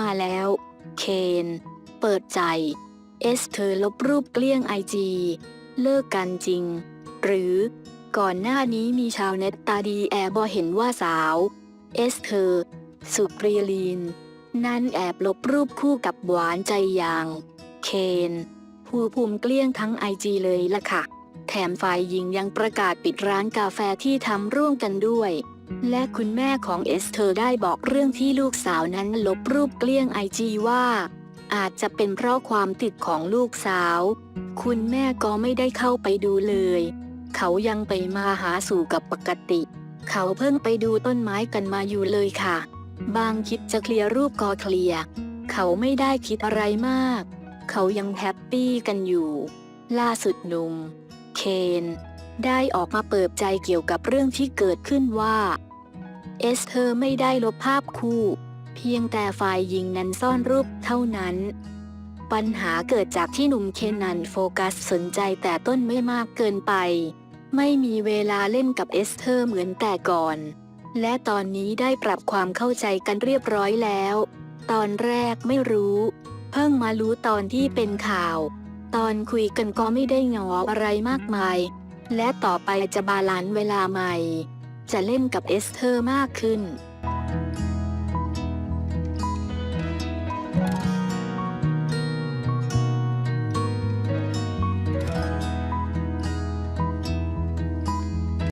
มาแล้ว เคน เปิดใจ เอสเธอลบรูปเกลี้ยงไอจีเลิกกันจริง หรือ ก่อนหน้านี้มีชาวเน็ตตาดีแอบบอเห็นว่าสาว เอสเธอ สุปรีลีน นั้นแอบลบรูปคู่กับหวานใจอย่าง เคนภูภูมิเกลี้ยงทั้งไอจีเลยล่ะค่ะ แถมฝ่ายหญิงยังประกาศปิดร้านกาแฟที่ทำร่วมกันด้วย และคุณแม่ของเอสเธอได้บอกเรื่องที่ลูกสาวนั้นลบรูปเกลี้ยงไอจีว่า อาจจะเป็นเพราะความติดของลูกสาว คุณแม่ก็ไม่ได้เข้าไปดูเลย เขายังไปมาหาสู่กับปกติ เขาเพิ่งไปดูต้นไม้กันมาอยู่เลยค่ะ บางคิดจะเคลียร์รูปก็เคลียร์เขาไม่ได้คิดอะไรมาก เขายังแฮปปี้กันอยู่ ล่าสุดหนุ่ม เคน ได้ออกมาเปิดใจเกี่ยวกับเรื่องที่เกิดขึ้นว่า เอสเธอร์ไม่ได้ลบภาพคู่ เพียงแต่ฝ่ายหญิงนั้นซ่อนรูปเท่านั้น ปัญหาเกิดจากที่หนุ่มเคนนันโฟกัสสนใจแต่ต้นไม่มากเกินไป ไม่มีเวลาเล่นกับเอสเธอร์เหมือนแต่ก่อน และตอนนี้ได้ปรับความเข้าใจกันเรียบร้อยแล้ว ตอนแรกไม่รู้ เพิ่งมารู้ตอนที่เป็นข่าว ตอนคุยกันก็ไม่ได้งออะไรมากมาย และต่อไปจะบาลานซ์เวลาใหม่ จะเล่นกับเอสเธอร์มากขึ้น